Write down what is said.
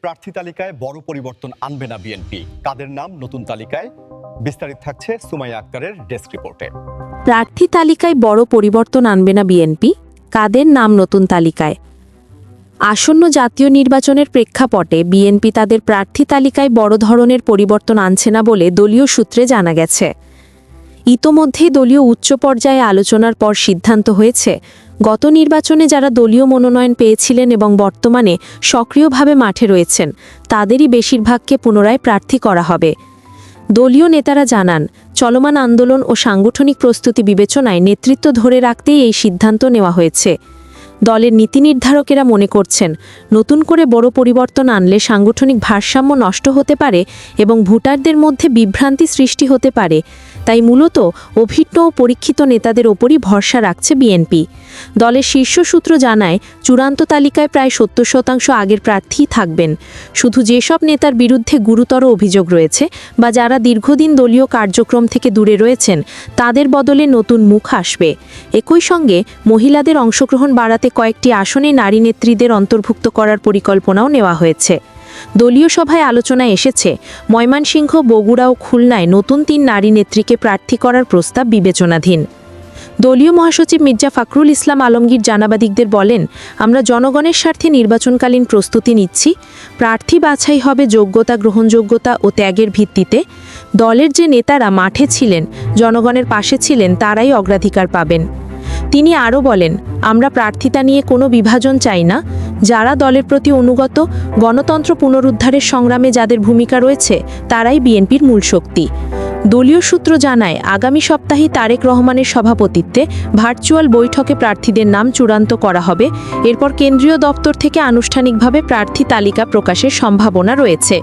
প্রার্থী তালিকায় বড় পরিবর্তন আনবে না বিএনপি। কাদের নাম? নতুন তালিকায়। বিস্তারিত থাকছে সুমাইয়া আক্তারের ডেস্ক রিপোর্টে। প্রার্থী তালিকায় বড় পরিবর্তন আনবে না বিএনপি। কাদের নাম? নতুন তালিকায়। আসন্ন জাতীয় নির্বাচনের প্রেক্ষাপটে বিএনপি তাদের প্রার্থী তালিকায় বড় ধরনের পরিবর্তন আনছে না বলে দলীয় সূত্রে জানা গেছে। ইতোমধ্যেই দলীয় উচ্চ পর্যায়ে আলোচনার পর সিদ্ধান্ত হয়েছে, গত নির্বাচনে যারা দলীয় মনোনয়ন পেয়েছিলেন এবং বর্তমানে সক্রিয়ভাবে মাঠে রয়েছেন, তাদেরই বেশিরভাগকে পুনরায় প্রার্থী করা হবে। দলীয় নেতারা জানান, চলমান আন্দোলন ও সাংগঠনিক প্রস্তুতি বিবেচনায় নেতৃত্ব ধরে রাখতেই এই সিদ্ধান্ত নেওয়া হয়েছে। দলের নীতি নির্ধারকেরা মনে করছেন, নতুন করে বড় পরিবর্তন আনলে সাংগঠনিক ভারসাম্য নষ্ট হতে পারে এবং ভোটারদের মধ্যে বিভ্রান্তি সৃষ্টি হতে পারে। তাই মূলত অভিজ্ঞ ও পরীক্ষিত নেতাদের ওপরই ভরসা রাখছে বিএনপি। দলের শীর্ষ সূত্র জানায়, চূড়ান্ত তালিকায় প্রায় সত্তর শতাংশ আগের প্রার্থী থাকবেন। শুধু যেসব নেতার বিরুদ্ধে গুরুতর অভিযোগ রয়েছে বা যারা দীর্ঘদিন দলীয় কার্যক্রম থেকে দূরে রয়েছেন, তাদের বদলে নতুন মুখ আসবে। একই সঙ্গে মহিলাদের অংশগ্রহণ বাড়াতে কয়েকটি আসনে নারী নেত্রীদের অন্তর্ভুক্ত করার পরিকল্পনাও নেওয়া হয়েছে। দলীয় সভায় আলোচনায় এসেছে, ময়মনসিংহ, বগুড়া ও খুলনায় নতুন তিন নারী নেত্রীকে প্রার্থী করার প্রস্তাব বিবেচনাধীন। দলীয় মহাসচিব মির্জা ফাকরুল ইসলাম আলমগীর জানাবাদিকদের বলেন, আমরা জনগণের স্বার্থে নির্বাচনকালীন প্রস্তুতি নিচ্ছি। প্রার্থী বাছাই হবে যোগ্যতা, গ্রহণযোগ্যতা ও ত্যাগের ভিত্তিতে। দলের যে নেতারা মাঠে ছিলেন, জনগণের পাশে ছিলেন, তারাই অগ্রাধিকার পাবেন। তিনি আরও বলেন, আমরা প্রার্থিতা নিয়ে কোনো বিভাজন চাই না। যারা দলের প্রতি অনুগত, গণতন্ত্র পুনরুদ্ধারের সংগ্রামে যাদের ভূমিকা রয়েছে, তারাই বিএনপির মূল শক্তি। দলীয় সূত্র জানায়, আগামী সপ্তাহে তারেক রহমানের সভাপতিত্বে ভার্চুয়াল বৈঠকে প্রার্থীদের নাম চূড়ান্ত করা হবে। এরপর কেন্দ্রীয় দপ্তর থেকে আনুষ্ঠানিকভাবে প্রার্থী তালিকা প্রকাশের সম্ভাবনা রয়েছে।